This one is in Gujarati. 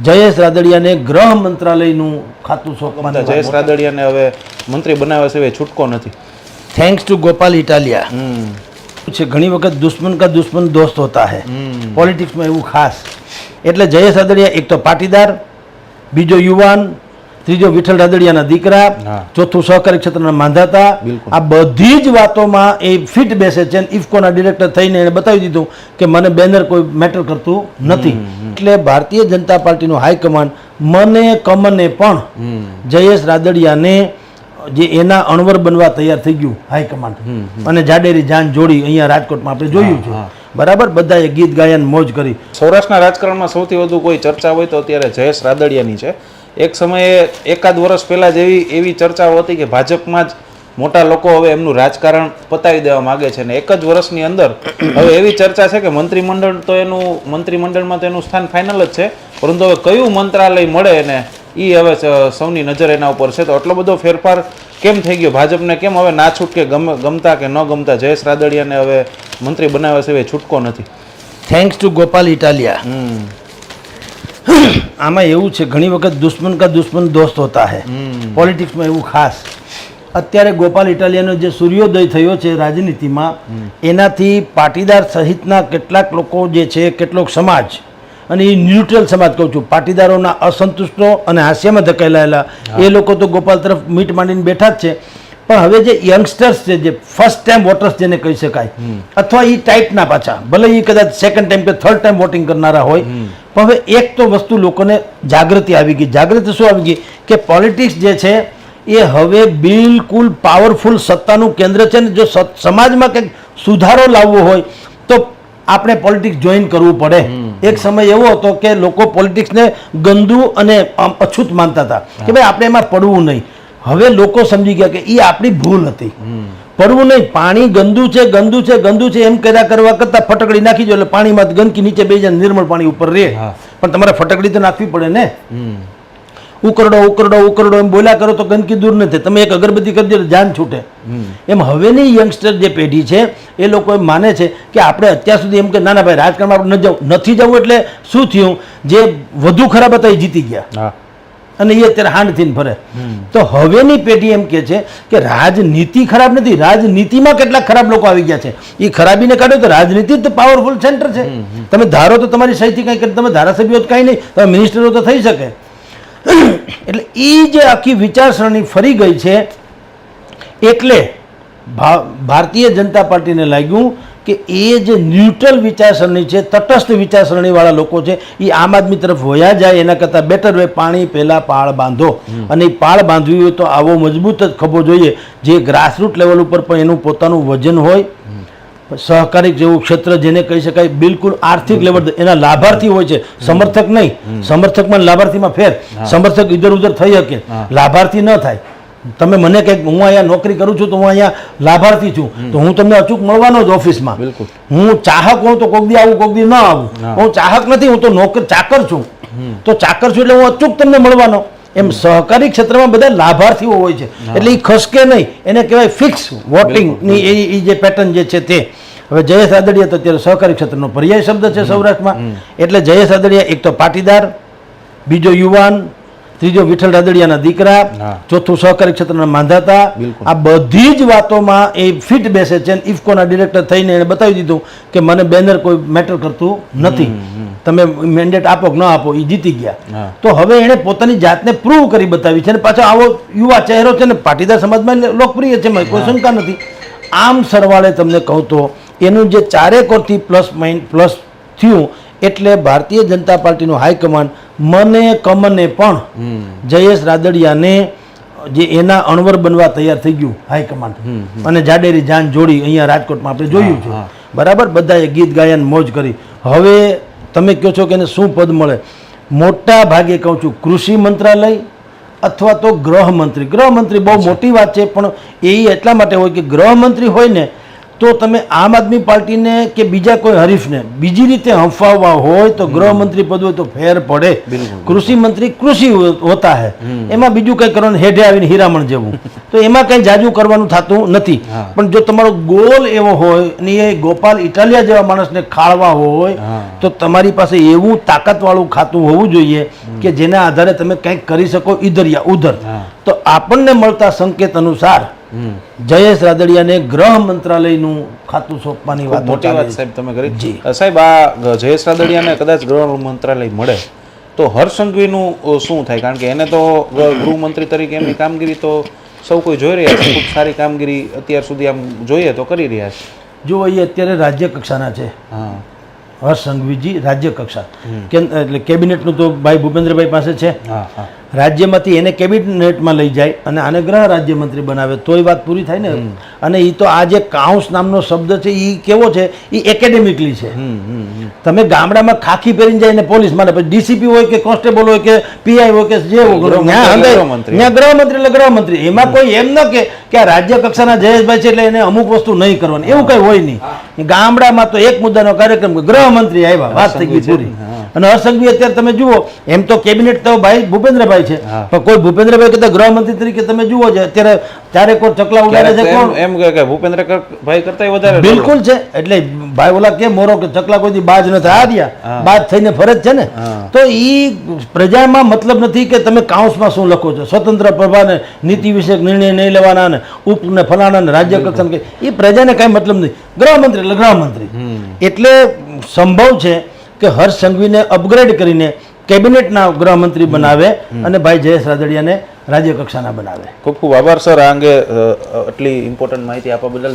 જયેશ રાદડિયાને ગૃહ મંત્રાલયનું ખાતું સોંપવાનું જયેશ રાદડિયાને હવે મંત્રી બનાવ્યા સિવાય છૂટકો નથી. Thanks to Gopal Italia. હમ. છે ઘણી વખત દુશ્મન કા દુશ્મન દોસ્ત હોતા હે. પોલિટિક્સમાં એવું ખાસ. એટલે જયેશ રાદડિયા એક તો પાટીદાર બીજો યુવાન ત્રીજો વિઠ્ઠલ રાદડિયાના દીકરા ચોથું સહકારી ક્ષેત્રના માંધાતા. આ બધી જ વાતોમાં એ ફિટ બેસે છે ઇફકોના ડિરેક્ટર થઈને એને બતાવી દીધું કે મને બેનર કોઈ મેટર કરતું નથી. એટલે ભારતીય જનતા પાર્ટીનું હાઈકમાન્ડ મને કમને પણ જયેશ રાદડિયાને જે એના અણવર બનવા તૈયાર થઈ ગયું હાઈકમાન્ડ અને જાડેરી જાન જોડી અહીંયા રાજકોટમાં આપણે જોયું છે. બરાબર? બધાએ ગીત ગાયન મોજ કરી. સૌરાષ્ટ્રના રાજકારણમાં સૌથી વધુ કોઈ ચર્ચા હોય તો અત્યારે જયેશ રાદડિયાની છે. એક સમયે એકાદ વર્ષ પહેલાં જ એવી એવી ચર્ચાઓ હતી કે ભાજપમાં જ મોટા લોકો હવે એમનું રાજકારણ પતાવી દેવા માગે છે ને એક જ વર્ષની અંદર હવે એવી ચર્ચા છે કે મંત્રીમંડળ તો એનું મંત્રીમંડળમાં તો એનું સ્થાન ફાઇનલ જ છે પરંતુ હવે કયું મંત્રાલય મળે ને એ હવે સૌની નજર એના ઉપર છે. તો આટલો બધો ફેરફાર કેમ થઈ ગયો? ભાજપને કેમ હવે ના છૂટકે ગમે ગમતા કે ન ગમતા જયેશ રાદડિયાને હવે મંત્રી બનાવ્યા એ છૂટકો નથી? Thanks to Gopal Italia. આમાં એવું છે ઘણી વખત દુશ્મન કા દુશ્મન દોસ્ત હોતા હે. પોલિટિક્સમાં એવું ખાસ. અત્યારે ગોપાલ ઇટાલિયાનો જે સૂર્યોદય થયો છે રાજનીતિમાં એનાથી પાટીદાર સહિતના કેટલાક લોકો જે છે કેટલોક સમાજ અને એ ન્યુટ્રલ સમાજ કહું છું પાટીદારોના અસંતુષ્ટો અને હાસ્યમાં ધકેલાયેલા એ લોકો તો ગોપાલ તરફ મીટ માંડીને બેઠા જ છે. પણ હવે જે યંગસ્ટર્સ છે જે ફર્સ્ટ ટાઈમ વોટર્સ જેને કહી શકાય અથવા એ ટાઈપના પાછા ભલે એ કદાચ સેકન્ડ ટાઈમ કે થર્ડ ટાઈમ વોટિંગ કરનારા હોય પણ હવે એક તો વસ્તુ લોકોને જાગૃતિ આવી ગઈ. જાગૃતિ શું આવી ગઈ? કે પોલિટિક્સ જે છે એ હવે બિલકુલ પાવરફુલ સત્તાનું કેન્દ્ર છે ને જો સમાજમાં કંઈક સુધારો લાવવો હોય તો આપણે પોલિટિક્સ જોઈન કરવું પડે. એક સમય એવો હતો કે લોકો પોલિટિક્સને ગંદુ અને અછૂત માનતા હતા. કે ભાઈ આપણે એમાં પડવું નહીં. હવે લોકો સમજી ગયા કે એ આપણી ભૂલ હતી. પડવું નહીં પાણી ગંદુ છે ગંદુ છે ગંદુ છે એમ કર્યા કરવા કરતાં ફટકડી નાખી દો એટલે પાણીમાં ગંદકી નીચે બે જાય નિર્મળ પાણી ઉપર રહે. પણ તમારે ફટકડી તો નાખવી પડે ને? ઉકરડો ઉકરડો ઉકરડો એમ બોલ્યા કરો તો ગંદકી દૂર નથી તમે એક અગરબત્તી કરી દો જાન છૂટે. એમ હવેની યંગસ્ટર જે પેઢી છે એ લોકો એમ માને છે કે આપણે અત્યાર સુધી એમ કે ના ના ભાઈ રાજકારણમાં આપણે ન જવું નથી જવું એટલે શું થયું? જે વધુ ખરાબ હતા એ જીતી ગયા. અને એ અત્યારે હાંડ થઈને ફરે તો હવેની પેઢી એમ કે છે કે રાજનીતિ ખરાબ નથી રાજનીતિમાં કેટલાક ખરાબ લોકો આવી ગયા છે. એ ખરાબીને કાઢો તો રાજનીતિ જ તો પાવરફુલ સેન્ટર છે. તમે ધારો તો તમારી સહીથી કંઈ કરી તમે ધારાસભ્યો તો કાંઈ નહીં તમે મિનિસ્ટરો તો થઈ શકે. એટલે એ જે આખી વિચારસરણી ફરી ગઈ છે એટલે ભારતીય જનતા પાર્ટીને લાગ્યું કે એ જે ન્યુટ્રલ વિચારસરણી છે તટસ્થ વિચારસરણીવાળા લોકો છે એ આમ આદમી તરફ વયા જાય એના કરતાં બેટર હોય પાણી પહેલાં પાળ બાંધો. અને એ પાળ બાંધવી હોય તો આવો મજબૂત જ ખભો જોઈએ. જે ગ્રાસરૂટ લેવલ ઉપર પણ એનું પોતાનું વજન હોય સહકારી જેવું ક્ષેત્ર જેને કહી શકાય બિલકુલ આર્થિક લેવલ એના લાભાર્થી હોય છે. સમર્થક નહીં. સમર્થકમાં લાભાર્થીમાં ફેર. સમર્થક ઇધર ઉધર થઈ શકે. લાભાર્થી ન થાય. તમે મને કંઈક હું અહીંયા નોકરી કરું છું તો હું અહીંયા લાભાર્થી છું તો હું તમને અચૂક મળવાનો જ ઓફિસમાં. બિલકુલ. હું ચાહક હોઉં તો કોક દી આવું કોક દી ન આવું. હું ચાહક નથી હું તો નોકર ચાકર છું. તો ચાકર છું એટલે હું અચૂક તમને મળવાનો. એમ સહકારી ક્ષેત્રમાં બધા લાભાર્થીઓ હોય છે. એટલે એ ખસકે નહીં. એને કહેવાય ફિક્સ વોટિંગની એ એ જે પેટર્ન જે છે તે. હવે જયેશ આદડિયા તો અત્યારે સહકારી ક્ષેત્રનો પર્યાય શબ્દ છે સૌરાષ્ટ્રમાં. એટલે જયેશ આદડિયા એક તો પાટીદાર બીજો યુવાન ત્રીજો વિઠ્ઠલ રાદડિયાના દીકરા ચોથું સહકારી ક્ષેત્રના માંધાતા. આ બધી જ વાતોમાં એ ફિટ બેસે છે ઇફકોના ડિરેક્ટર થઈને એને બતાવી દીધું કે મને બેનર કોઈ મેટર કરતું નથી. તમે મેન્ડેટ આપો કે ન આપો એ જીતી ગયા. તો હવે એણે પોતાની જાતને પ્રૂવ કરી બતાવી છે અને પાછો આવો યુવા ચહેરો છે ને પાટીદાર સમાજમાં લોકપ્રિય છે કોઈ શંકા નથી. આમ સરવાળે તમને કહું તો એનું જે ચારેકોરથી પ્લસ માઇન્ડ પ્લસ થયું એટલે ભારતીય જનતા પાર્ટીનું હાઈકમાન્ડ મને કમને પણ જયેશ રાદડિયાને જે એના અણવર બનવા તૈયાર થઈ ગયું હાઈકમાન્ડ. અને જાડેરી જાન જોડી અહીંયા રાજકોટમાં આપણે જોયું છે. બરાબર? બધાએ ગીત ગાયન મોજ કરી. હવે તમે કહો છો કે એને શું પદ મળે? મોટા ભાગે કહું છું કૃષિ મંત્રાલય અથવા તો ગૃહમંત્રી. ગૃહમંત્રી બહુ મોટી વાત છે પણ એ એટલા માટે હોય કે ગૃહમંત્રી હોય ને તો તમે આમ આદમી પાર્ટીને કે બીજા કોઈ હરીફને બીજી રીતે હંફાવવા હોય તો ગૃહમંત્રી પદ હોય તો ફેર પડે. કૃષિ મંત્રી કૃષિ હોતા હે. એમાં બીજું કંઈ કરવાનું હેઠે આવીને હીરામણ જેવું. તો એમાં કંઈ જાજુ કરવાનું થતું નથી. પણ જો તમારો ગોલ એવો હોય અને એ ગોપાલ ઇટાલિયા જેવા માણસને ખાળવા હોય તો તમારી પાસે એવું તાકાતવાળું ખાતું હોવું જોઈએ કે જેના આધારે તમે કંઈક કરી શકો ઇધર યા ઉધર તો આપણને મળતા સંકેત અનુસાર જયેશ રાદડિયાને ગૃહ મંત્રાલયનું ખાતું સોંપવાની વાત મોટી વાત સાહેબ તમે કરી. જી. સાહેબ આ જયેશ રાદડિયાને કદાચ ગૃહ મંત્રાલય મળે તો હર્ષંઘવીનું શું થાય? કારણ કે એને તો ગૃહમંત્રી તરીકે એમની કામગીરી તો સૌ કોઈ જોઈ રહ્યા છે. ખૂબ સારી કામગીરી અત્યાર સુધી આમ જોઈએ તો કરી રહ્યા છે. જો એ અત્યારે રાજ્ય કક્ષાના છે. હા. હર્ષ સંઘવીજી રાજ્ય કક્ષા એટલે કેબિનેટનું તો ભાઈ ભૂપેન્દ્રભાઈ પાસે છે. હા હા. રાજ્યમાંથી એને કેબિનેટમાં લઈ જાય અને આને ગ્રહ રાજ્યમંત્રી બનાવે તોય વાત પૂરી થાય ને? અને એ તો આ જે કાઉન્સ નામનો શબ્દ છે એ કેવો છે? એ એકેડેમિકલી છે. તમે ગામડામાં ખાખી પહેરીને જઈને પોલીસ માટે પછી ડીસીપી હોય કે કોન્સ્ટેબલ હોય કે પીઆઈ હોય કે જે ત્યાં ગૃહમંત્રી. એટલે ગૃહમંત્રી. એમાં કોઈ એમ ન કે કે આ રાજ્ય કક્ષાના જયેશભાઈ છે એટલે એને અમુક વસ્તુ નહીં કરવાની. એવું કઈ હોય નહીં. ગામડામાં તો એક મુદ્દાનો કાર્યક્રમ ગૃહમંત્રી આવ્યા. વાત થઈ ગઈ પૂરી. અને હર્ષંઘવી અત્યારે તમે જુઓ એમ તો કેબિનેટ તો ભાઈ ભૂપેન્દ્રભાઈ છે. પણ કોઈ ભૂપેન્દ્રભાઈ કરતા ગૃહમંત્રી તરીકે તમે જુઓ છે અત્યારે ચારે કોઈ ચકલા ઉડાડે છે કોણ? એમ કે ભૂપેન્દ્ર ભાઈ કરતા વધારે બિલકુલ છે એટલે ભાઈ ઓલા કે મોરો કે ચકલા કોઈથી બાજ ન થાય. આ બાજ થઈને ફરજ છે ને. તો એ પ્રજામાં મતલબ નથી કે તમે કાઉન્સમાં શું લખો છો? સ્વતંત્ર પ્રભાને નીતિ વિષયક નિર્ણય નહીં લેવાના ને ઉપ ને ફલાણા ને રાજ્ય કક્ષાને એ પ્રજાને કાંઈ મતલબ નહીં ગૃહમંત્રી એટલે ગૃહમંત્રી. એટલે સંભવ છે કે હર્ષ સંઘવીને અપગ્રેડ કરીને કેબિનેટના ગૃહમંત્રી બનાવે અને ભાઈ જયેશ રાદડિયાને રાજ્ય કક્ષાના બનાવે. ખૂબ ખૂબ આભાર સર. આ અંગે આટલી ઇમ્પોર્ટન્ટ માહિતી આપવા બદલ.